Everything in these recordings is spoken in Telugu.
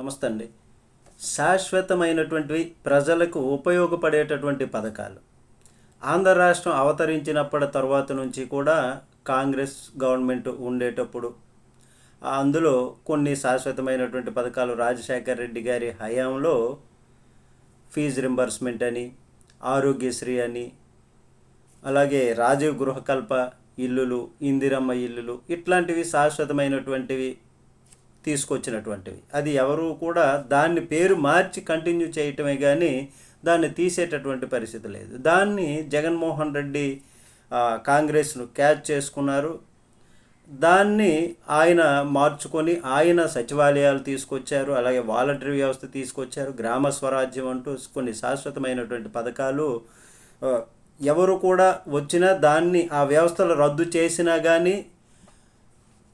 నమస్తే అండి శాశ్వతమైనటువంటివి ప్రజలకు ఉపయోగపడేటటువంటి పథకాలు. ఆంధ్ర రాష్ట్రం అవతరించినప్పటి తర్వాత నుంచి కూడా కాంగ్రెస్ గవర్నమెంట్ ఉండేటప్పుడు అందులో కొన్ని శాశ్వతమైనటువంటి పథకాలు రాజశేఖర రెడ్డి గారి హయాంలో ఫీజు రింబర్స్మెంట్ అని ఆరోగ్యశ్రీ అని అలాగే రాజీవ్ గృహకల్ప ఇల్లులు ఇందిరమ్మ ఇల్లులు ఇట్లాంటివి శాశ్వతమైనటువంటివి తీసుకొచ్చినటువంటివి. అది ఎవరు కూడా దాన్ని పేరు మార్చి కంటిన్యూ చేయటమే కానీ దాన్ని తీసేటటువంటి పరిస్థితి లేదు. దాన్ని జగన్మోహన్ రెడ్డి కాంగ్రెస్ను క్యాచ్ చేసుకున్నారు. దాన్ని ఆయన మార్చుకొని ఆయన సచివాలయాలు తీసుకొచ్చారు. అలాగే వాలంటరీ వ్యవస్థ తీసుకొచ్చారు. గ్రామ స్వరాజ్యం అంటూ కొన్ని శాశ్వతమైనటువంటి పథకాలు ఎవరు కూడా వచ్చినా దాన్ని ఆ వ్యవస్థలు రద్దు చేసినా కానీ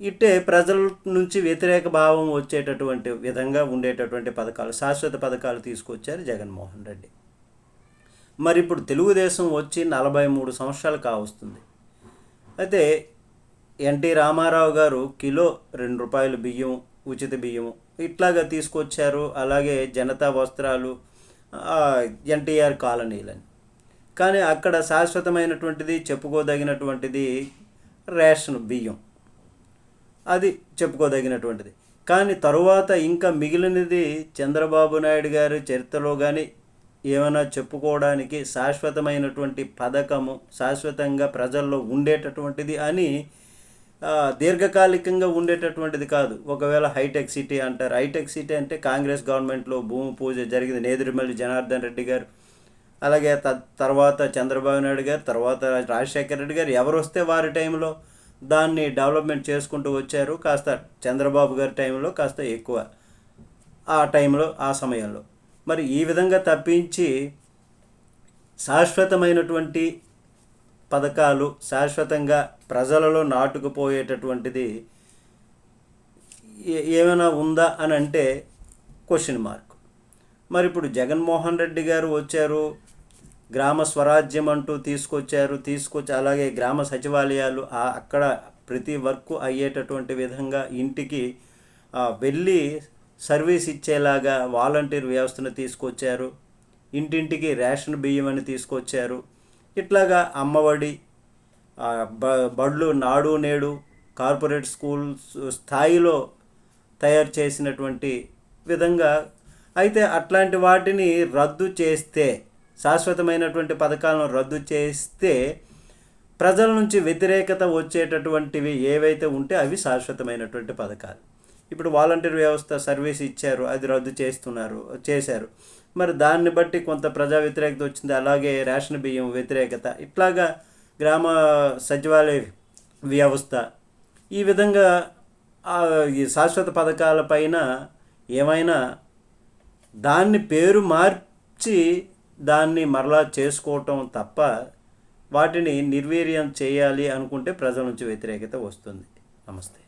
ఇట్టే ప్రజల నుంచి వ్యతిరేక భావం వచ్చేటటువంటి విధంగా ఉండేటటువంటి పథకాలు శాశ్వత పథకాలు తీసుకొచ్చారు జగన్మోహన్ రెడ్డి. మరి ఇప్పుడు తెలుగుదేశం వచ్చి నలభై మూడు సంవత్సరాలు కావస్తుంది. అయితే ఎన్టీ రామారావు గారు కిలో రెండు రూపాయలు బియ్యం ఉచిత బియ్యం ఇట్లాగా తీసుకొచ్చారు. అలాగే జనతా వస్త్రాలు ఎన్టీఆర్ కాలనీలని. కానీ అక్కడ శాశ్వతమైనటువంటిది చెప్పుకోదగినటువంటిది రేషన్ బియ్యం. అది చెప్పుకోదగినటువంటిది. కానీ తరువాత ఇంకా మిగిలినది చంద్రబాబు నాయుడు గారి చరిత్రలో కానీ ఏమైనా చెప్పుకోవడానికి శాశ్వతమైనటువంటి పథకము శాశ్వతంగా ప్రజల్లో ఉండేటటువంటిది అని దీర్ఘకాలికంగా ఉండేటటువంటిది కాదు. ఒకవేళ హైటెక్ సిటీ అంటారు. హైటెక్ సిటీ అంటే కాంగ్రెస్ గవర్నమెంట్లో భూమి పూజ జరిగింది. నేదురుమల్లి జనార్దన్ రెడ్డి గారు అలాగే త తర్వాత చంద్రబాబు నాయుడు గారు తర్వాత రాజశేఖర రెడ్డి గారు ఎవరు వస్తే వారి టైంలో దాన్ని డెవలప్మెంట్ చేసుకుంటూ వచ్చారు. కాస్త చంద్రబాబు గారి టైంలో కాస్త ఎక్కువ ఆ టైంలో ఆ సమయంలో. మరి ఈ విధంగా తప్పించి శాశ్వతమైనటువంటి పథకాలు శాశ్వతంగా ప్రజలలో నాటుకుపోయేటటువంటిది ఏ- ఏమైనా ఉందా అని అంటే క్వశ్చన్ మార్క్. మరి ఇప్పుడు జగన్మోహన్ రెడ్డి గారు వచ్చారు. గ్రామ స్వరాజ్యం అంటూ తీసుకొచ్చారు. తీసుకొచ్చి అలాగే గ్రామ సచివాలయాలు ఆ- అక్కడ ప్రతి వర్క్ అయ్యేటటువంటి విధంగా ఇంటికి వెళ్ళి సర్వీస్ ఇచ్చేలాగా వాలంటీర్ వ్యవస్థను తీసుకొచ్చారు. ఇంటింటికి రేషన్ బియ్యం అని తీసుకొచ్చారు. ఇట్లాగా అమ్మఒడి ఆ, బ- నాడు నేడు కార్పొరేట్ స్కూల్స్ స్థాయిలో తయారు చేసినటువంటి విధంగా అయితే అట్లాంటి వాటిని రద్దు చేస్తే శాశ్వతమైనటువంటి పథకాలను రద్దు చేస్తే ప్రజల నుంచి వ్యతిరేకత వచ్చేటటువంటివి ఏవైతే ఉంటే అవి శాశ్వతమైనటువంటి పథకాలు. ఇప్పుడు వాలంటీర్ వ్యవస్థ సర్వీస్ ఇచ్చారు అది రద్దు చేస్తున్నారు చేశారు. మరి దాన్ని బట్టి కొంత ప్రజా వ్యతిరేకత వచ్చింది అలాగే రేషన్ బియ్యం వ్యతిరేకత ఇట్లాగా గ్రామ సచివాలయ వ్యవస్థ ఈ విధంగా ఈ శాశ్వత పథకాలపైన ఏమైనా దాన్ని పేరు మార్చి దాన్ని మరలా చేసుకోవటం తప్ప వాటిని నిర్వీర్యం చేయాలి అనుకుంటే ప్రజల నుంచి వ్యతిరేకత వస్తుంది. నమస్తే.